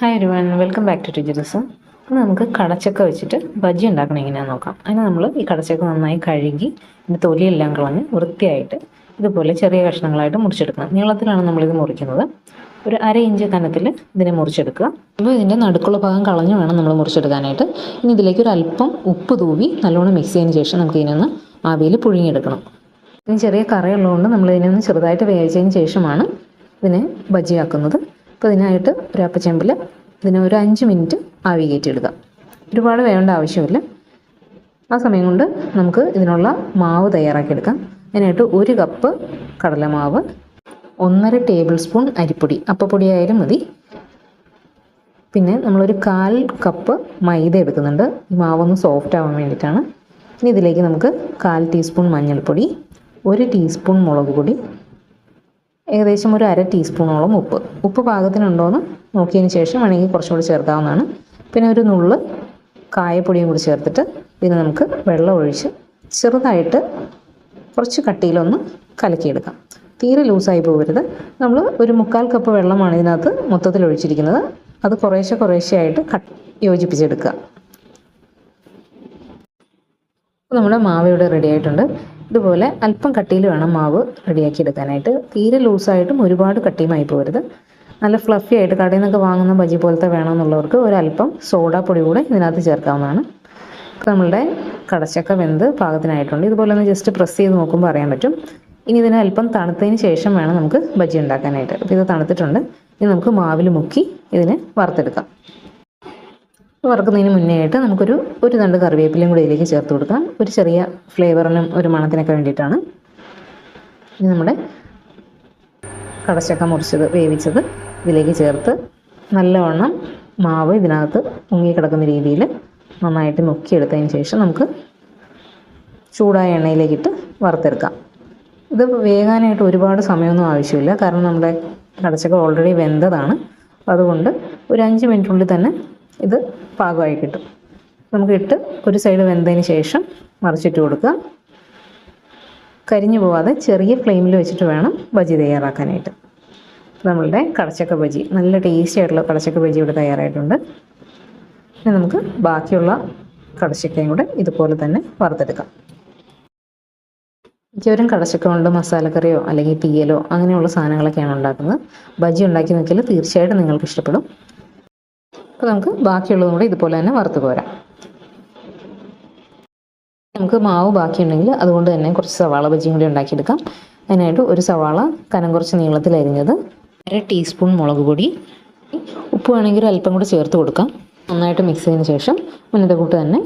Hi ഒരുവൺ welcome back to teachers ഇന്ന് നമുക്ക് കടച്ചക്ക വെച്ചിട്ട് ബജി ഉണ്ടാക്കണം എങ്ങനെയാണെന്ന് നോക്കാം. അതിന് നമ്മൾ ഈ കടച്ചക്ക നന്നായി കഴുകി ഇതിന്റെ തൊലിയെല്ലാം കളഞ്ഞ് വൃത്തിയായിട്ട് ഇതുപോലെ ചെറിയ കഷ്ണങ്ങളായിട്ട് മുറിച്ചെടുക്കണം. നീളത്തിലാണ് നമ്മളിത് മുറിക്കുന്നത്. ഒരു അര ഇഞ്ച് കനത്തിൽ ഇതിനെ മുറിച്ചെടുക്കുക. അപ്പോൾ ഇതിന്റെ നടുക്കുള്ള ഭാഗം കളഞ്ഞു വേണം നമ്മൾ മുറിച്ചെടുക്കാനായിട്ട്. ഇനി ഇതിലേക്ക് ഒരു അല്പം ഉപ്പ് തൂവി നല്ലോണം മിക്സ് ചെയ്തതിന് ശേഷം നമുക്ക് ഇതിനൊന്ന് ആവിയിൽ പുഴുങ്ങിയെടുക്കണം. ഇനി ചെറിയ കറയുള്ളതുകൊണ്ട് നമ്മൾ ഇതിനൊന്ന് ചെറുതായിട്ട് വേവിച്ചതിന് ശേഷമാണ് ഇതിനെ ബജ്ജിയാക്കുന്നത്. അപ്പോൾ ഇതിനായിട്ട് ഒരു അപ്പച്ചെമ്പിൽ ഇതിനെ ഒരു അഞ്ച് മിനിറ്റ് ആവി കയറ്റിയെടുക്കാം. ഒരുപാട് വേണ്ട ആവശ്യമില്ല. ആ സമയം കൊണ്ട് നമുക്ക് ഇതിനുള്ള മാവ് തയ്യാറാക്കിയെടുക്കാം. അതിനായിട്ട് ഒരു കപ്പ് കടലമാവ് ഒന്നര ടേബിൾ സ്പൂൺ അരിപ്പൊടി. അപ്പപ്പൊടിയായാലും മതി. പിന്നെ നമ്മളൊരു കാൽ കപ്പ് മൈദ എടുക്കുന്നുണ്ട്. മാവൊന്ന് സോഫ്റ്റ് ആവാൻ വേണ്ടിയിട്ടാണ്. ഇനി ഇതിലേക്ക് നമുക്ക് കാൽ ടീസ്പൂൺ മഞ്ഞൾപ്പൊടി ഒരു ടീസ്പൂൺ മുളക് പൊടി ഏകദേശം ഒരു അര ടീസ്പൂണോളം ഉപ്പ്. ഉപ്പ് പാകത്തിനുണ്ടോ എന്ന് നോക്കിയതിന് ശേഷം വേണമെങ്കിൽ കുറച്ചും കൂടി ചേർക്കാവുന്നതാണ്. പിന്നെ ഒരു നുള്ള് കായപ്പൊടിയും കൂടി ചേർത്തിട്ട് ഇതിന് നമുക്ക് വെള്ളം ഒഴിച്ച് ചെറുതായിട്ട് കുറച്ച് കട്ടിയിലൊന്ന് കലക്കിയെടുക്കാം. തീരെ ലൂസായി പോകരുത്. നമ്മൾ ഒരു മുക്കാൽ കപ്പ് വെള്ളമാണ് ഇതിനകത്ത് മൊത്തത്തിൽ ഒഴിച്ചിരിക്കുന്നത്. അത് കുറേശ്ശെ കുറേശ്ശെ ആയിട്ട് കട്ട് യോജിപ്പിച്ചെടുക്കുക. അപ്പോൾ നമ്മുടെ മാവ് ഇവിടെ റെഡി ആയിട്ടുണ്ട്. ഇതുപോലെ അല്പം കട്ടിയിൽ വേണം മാവ് റെഡിയാക്കി എടുക്കാനായിട്ട്. തീരെ ലൂസായിട്ടും ഒരുപാട് കട്ടിയുമായി പോകരുത്. നല്ല ഫ്ലഫി ആയിട്ട് കടയിൽ നിന്നൊക്കെ വാങ്ങുന്ന ബജി പോലത്തെ വേണമെന്നുള്ളവർക്ക് ഒരല്പം സോഡാപ്പൊടി കൂടെ ഇതിനകത്ത് ചേർക്കാവുന്നതാണ്. നമ്മളുടെ കടച്ചക്ക വെന്ത് പാകത്തിനായിട്ടുണ്ട്. ഇതുപോലെ ഒന്ന് ജസ്റ്റ് പ്രസ് ചെയ്ത് നോക്കുമ്പോൾ അറിയാൻ പറ്റും. ഇനി ഇതിനെ അല്പം തണുത്തതിന് ശേഷം വേണം നമുക്ക് ബജി ഉണ്ടാക്കാനായിട്ട്. അപ്പോൾ ഇത് തണുത്തിട്ടുണ്ട്. ഇനി നമുക്ക് മാവിൽ മുക്കി ഇതിനെ വറുത്തെടുക്കാം. വറുക്കുന്നതിന് മുന്നേ ആയിട്ട് നമുക്കൊരു ഒരു തണ്ട് കറിവേപ്പിലയും കൂടി ഇതിലേക്ക് ചേർത്ത് കൊടുക്കാം. ഒരു ചെറിയ ഫ്ലേവറിനും ഒരു മണത്തിനൊക്കെ വേണ്ടിയിട്ടാണ് ഇനി നമ്മുടെ കടച്ചക്ക മുറിച്ചത് വേവിച്ചത് ഇതിലേക്ക് ചേർത്ത് നല്ലവണ്ണം മാവ് ഇതിനകത്ത് മുങ്ങിക്കിടക്കുന്ന രീതിയിൽ നന്നായിട്ട് മുക്കിയെടുത്തതിന് ശേഷം നമുക്ക് ചൂടായ എണ്ണയിലേക്കിട്ട് വറുത്തെടുക്കാം. ഇത് വേകാനായിട്ട് ഒരുപാട് സമയമൊന്നും ആവശ്യമില്ല. കാരണം നമ്മുടെ കടച്ചക്ക ഓൾറെഡി വെന്തതാണ്. അതുകൊണ്ട് ഒരു അഞ്ച് മിനിറ്റിനുള്ളിൽ തന്നെ ഇത് പാകമായി കിട്ടും. നമുക്ക് ഇട്ട് ഒരു സൈഡ് വെന്തതിന് ശേഷം മറിച്ചിട്ട് കൊടുക്കുക. കരിഞ്ഞു പോവാതെ ചെറിയ ഫ്ലെയിമിൽ വെച്ചിട്ട് വേണം ബജി തയ്യാറാക്കാനായിട്ട്. നമ്മളുടെ കടച്ചക്ക ബജി നല്ല ടേസ്റ്റി ആയിട്ടുള്ള കടച്ചക്ക ബജി ഇവിടെ തയ്യാറായിട്ടുണ്ട്. ഇനി നമുക്ക് ബാക്കിയുള്ള കടച്ചക്കയും കൂടെ ഇതുപോലെ തന്നെ വറുത്തെടുക്കാം. മിക്കവരും കടച്ചക്ക കൊണ്ട് മസാലക്കറിയോ അല്ലെങ്കിൽ തീയലോ അങ്ങനെയുള്ള സാധനങ്ങളൊക്കെയാണ് ഉണ്ടാക്കുന്നത്. ബജി ഉണ്ടാക്കി നോക്കിയാൽ തീർച്ചയായിട്ടും നിങ്ങൾക്ക് ഇഷ്ടപ്പെടും. അപ്പോൾ നമുക്ക് ബാക്കിയുള്ളതും കൂടെ ഇതുപോലെ തന്നെ വറുത്ത് പോരാം. നമുക്ക് മാവ് ബാക്കിയുണ്ടെങ്കിൽ അതുകൊണ്ട് തന്നെ കുറച്ച് സവാള ബജിയും കൂടി ഉണ്ടാക്കിയെടുക്കാം. അതിനായിട്ട് ഒരു സവാള കനം കുറച്ച് നീളത്തിൽ അരിഞ്ഞത് അര ടീസ്പൂൺ മുളക് പൊടി. ഉപ്പ് വേണമെങ്കിൽ അല്പം കൂടി ചേർത്ത് കൊടുക്കാം. നന്നായിട്ട് മിക്സ് ചെയ്തതിന് ശേഷം മുന്നത്തെ കൂട്ട് തന്നെ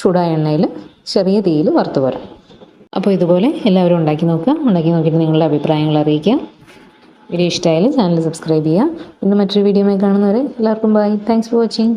ചൂടായ എണ്ണയിൽ ചെറിയ തീയിൽ വറുത്ത് പോരാം. അപ്പോൾ ഇതുപോലെ എല്ലാവരും ഉണ്ടാക്കി നോക്കുക. ഉണ്ടാക്കി നോക്കിയിട്ട് നിങ്ങളുടെ അഭിപ്രായങ്ങൾ അറിയിക്കുക. വീഡിയോ ഇഷ്ടമായാലും ചാനൽ സബ്സ്ക്രൈബ് ചെയ്യുക. ഇന്ന് മറ്റൊരു വീഡിയോയുമായി കാണുന്നവരെ എല്ലാവർക്കും ബൈ താങ്ക്സ് ഫോർ വാച്ചിങ്